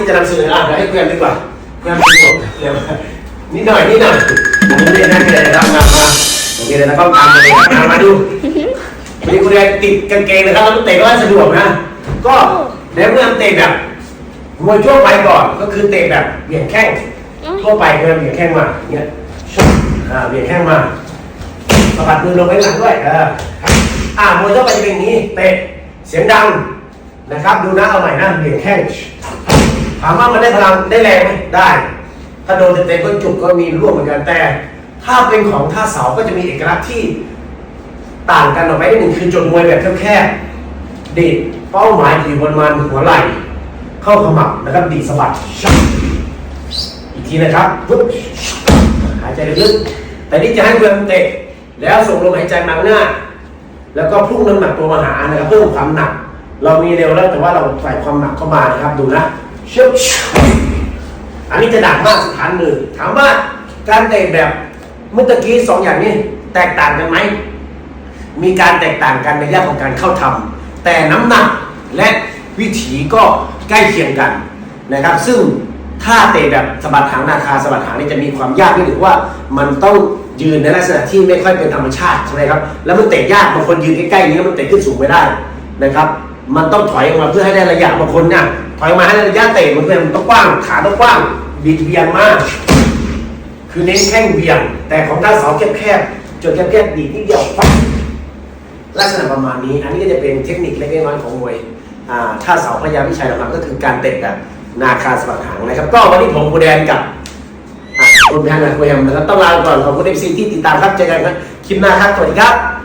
ที่จะนำเสนออะเดี๋ยวให้เพื่อนดีกว่าเพื่อนเป็นผมเร็วนิดหน่อยนิดหน่อยอันนี้ไม่ได้นั่งเลยนะครับมามาโอเคเลยนะก็ตามมาเลยครับมาดูวันนี้คุณเรียนติดกางเกงนะครับแล้วเตะก็สะดวกนะ ก็เดี๋ยวเมื่อเตะแบบมวยทั่วไปก่อนก็คือเตะแบบเหวี่ยงแข้งทั่วไปคือเหวี่ยงแข้งมาอย่างเงี้ยชุบอ่าเหวี่ยงแข้งมาสะบัดมือลงไปหลังด้วยเอออ่ามวยทั่วไปจะเป็นอย่างนี้เตะเสียงดังนะครับ ดูนะเอาใหม่นะเหวี่ยงแข้ง ถามว่ามันได้พลังได้แรงไหมได้ ถ้าโดนเต็มๆก็จุกก็มีร่วงเหมือนกันแต่ ถ้าเป็นของท่าเสาก็จะมีเอกลักษณ์ที่ต่างกันออกไปนิดหนึ่งคือจดมวยแบบแคบๆดีดเป้าหมายอยู่บนมันหัวไหล่ เข้าขมับนะครับดีสะบัดอีกทีนะครับปุ๊บหายใจลึกๆแต่นี่จะให้เพื่อนเตะแล้วส่งลมหายใจมาข้างหน้า แล้วก็พุ่งน้ำหนักตัวมาหานะครับเพิ่มความหนัก เรามีเร็วแล้วแต่ว่าเราใส่ความหนักเข้ามานะครับดูนะ เชิบอันนี้จะหนักมากสถานมือถามว่าการเตะแบบเมื่อกี้สองอย่างนี้แตกต่างกันไหม มีการแตกต่างกันในแง่ของการเข้าทำแต่น้ำหนักและวิถีก็ใกล้เคียงกันนะครับ ซึ่งถ้าเตะแบบสะบัดหางนาคาสะบัดหางนี่จะมีความยากนิดหนึ่งว่า มันต้องยืนในลักษณะที่ไม่ค่อยเป็นธรรมชาติใช่ไหมครับแล้วมันเตะยากบางคนยืนใกล้ๆนี้แล้วมันเตะขึ้นสูงไม่ได้นะครับ มันต้องถอยออกมาเพื่อให้ได้ระยะบางคนเนี่ย ถอยมาให้ระยะเตะมันเพื่อมันต้องกว้าง ขาต้องกว้างบิดเบียนมาก คือเน้นแข้งเบียง แต่ของด้านเสาแคบๆจุดแคบๆดีดนิดเดียวปั๊บลักษณะประมาณนี้ อันนี้ก็จะเป็นเทคนิคเล็กๆน้อยๆของมวยอ่าถ้าเสาพยาวิชัยหลักๆก็คือการเตะแบบนาคาสะบัดหางนะครับ ก็วันนี้ผมกูแดนกับคุณแพนและคุณแฮมนะครับต้องลาไปก่อนขอบคุณเอฟซีที่ติดตามครับเจอกันครับคลิปหน้าครับสวัสดีครับ